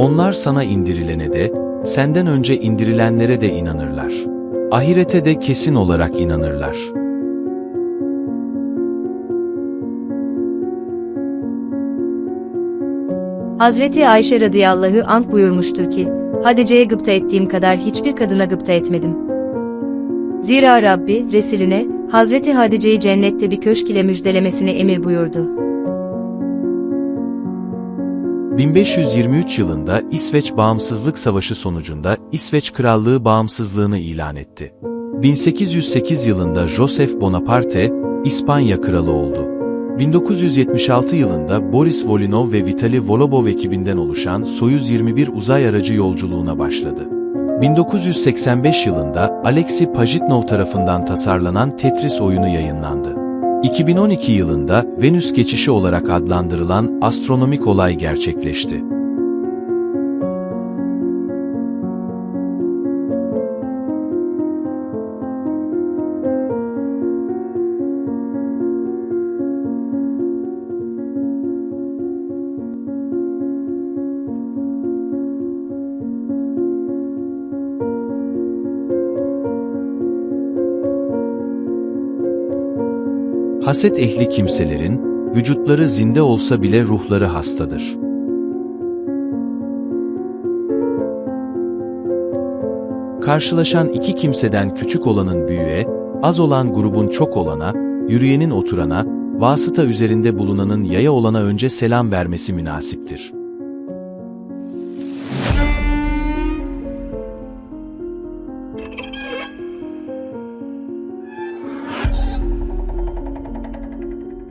Onlar sana indirilene de, senden önce indirilenlere de inanırlar. Ahirete de kesin olarak inanırlar. Hazreti Ayşe radıyallahu anh buyurmuştur ki, Hadice'ye gıpta ettiğim kadar hiçbir kadına gıpta etmedim. Zira Rabbi, Resulüne, Hazreti Hadice'yi cennette bir köşk ile müjdelemesine emir buyurdu. 1523 yılında İsveç Bağımsızlık Savaşı sonucunda İsveç Krallığı bağımsızlığını ilan etti. 1808 yılında Joseph Bonaparte, İspanya kralı oldu. 1976 yılında Boris Volynov ve Vitali Volobov ekibinden oluşan Soyuz 21 uzay aracı yolculuğuna başladı. 1985 yılında Alexei Pajitnov tarafından tasarlanan Tetris oyunu yayınlandı. 2012 yılında Venüs geçişi olarak adlandırılan astronomik olay gerçekleşti. Haset ehli kimselerin, vücutları zinde olsa bile ruhları hastadır. Karşılaşan iki kimseden küçük olanın büyüğe, az olan grubun çok olana, yürüyenin oturana, vasıta üzerinde bulunanın yaya olana önce selam vermesi münasiptir.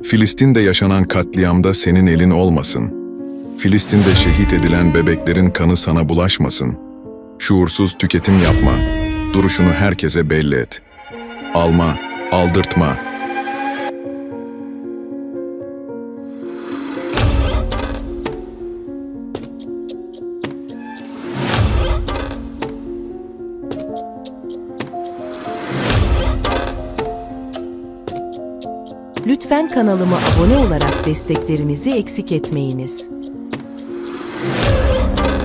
Filistin'de yaşanan katliamda senin elin olmasın. Filistin'de şehit edilen bebeklerin kanı sana bulaşmasın. Şuursuz tüketim yapma. Duruşunu herkese belli et. Alma, aldırtma. Lütfen kanalıma abone olarak desteklerinizi eksik etmeyiniz.